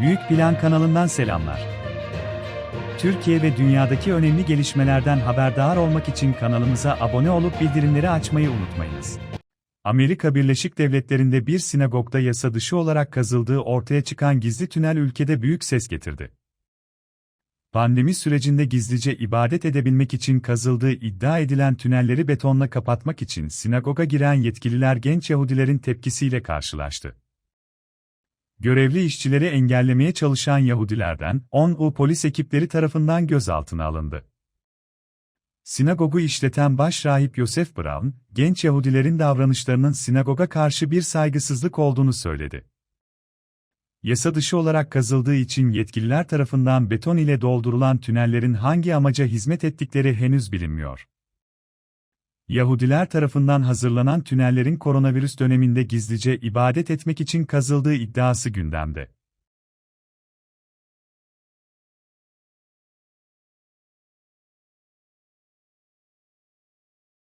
Büyük Plan kanalından selamlar. Türkiye ve dünyadaki önemli gelişmelerden haberdar olmak için kanalımıza abone olup bildirimleri açmayı unutmayınız. Amerika Birleşik Devletleri'nde bir sinagogda yasa dışı olarak kazıldığı ortaya çıkan gizli tünel ülkede büyük ses getirdi. Pandemi sürecinde gizlice ibadet edebilmek için kazıldığı iddia edilen tünelleri betonla kapatmak için sinagoga giren yetkililer genç Yahudilerin tepkisiyle karşılaştı. Görevli işçileri engellemeye çalışan Yahudilerden 10 polis ekipleri tarafından gözaltına alındı. Sinagogu işleten başrahip Yosef Brown, genç Yahudilerin davranışlarının sinagoga karşı bir saygısızlık olduğunu söyledi. Yasa dışı olarak kazıldığı için yetkililer tarafından beton ile doldurulan tünellerin hangi amaca hizmet ettikleri henüz bilinmiyor. Yahudiler tarafından hazırlanan tünellerin koronavirüs döneminde gizlice ibadet etmek için kazıldığı iddiası gündemde.